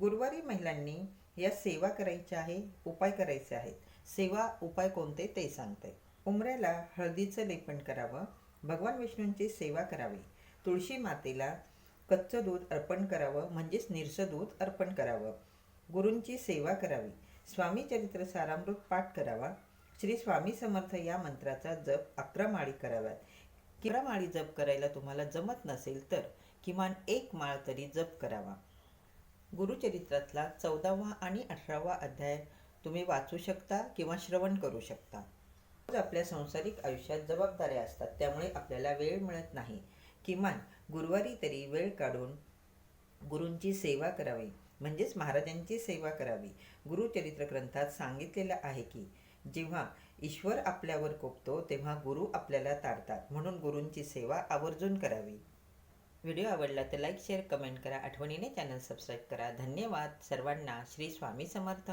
गुरुवारी महिलांनी या सेवा करायच्या आहे उपाय करायचे आहेत. सेवा उपाय कोणते ते सांगते. उमऱ्याला हळदीचं लेपन करावं भगवान विष्णूंची सेवा करावी. तुळशी मातेला कच्चं दूध अर्पण करावं म्हणजेच निरसं दूध अर्पण करावं. गुरूंची सेवा करावी. स्वामी चरित्र सारामृत पाठ करावा. श्री स्वामी समर्थ या मंत्राचा जप अकरा माळी कराव्यात. अकरा माळी जप करायला तुम्हाला जमत नसेल तर किमान एक माळ तरी जप करावा. गुरुचरित्रातला चौदावा आणि अठरावा अध्याय तुम्ही वाचू शकता किंवा श्रवण करू शकता. रोज आपल्या संसारिक आयुष्यात जबाबदाऱ्या असतात त्यामुळे आपल्याला वेळ मिळत नाही. किमान गुरुवारी तरी वेळ काढून गुरूंची सेवा करावी म्हणजेच महाराजांची सेवा करावी. गुरुचरित्र ग्रंथात सांगितलेलं आहे की जेव्हा ईश्वर आपल्यावर कोपतो तेव्हा गुरु आपल्याला ताडतात म्हणून गुरूंची सेवा आवर्जून करावी. व्हिडिओ आवडला तर लाईक शेअर कमेंट करा. आठवणीने चॅनल सबस्क्राईब करा. धन्यवाद. सर्वांना श्री स्वामी समर्थ.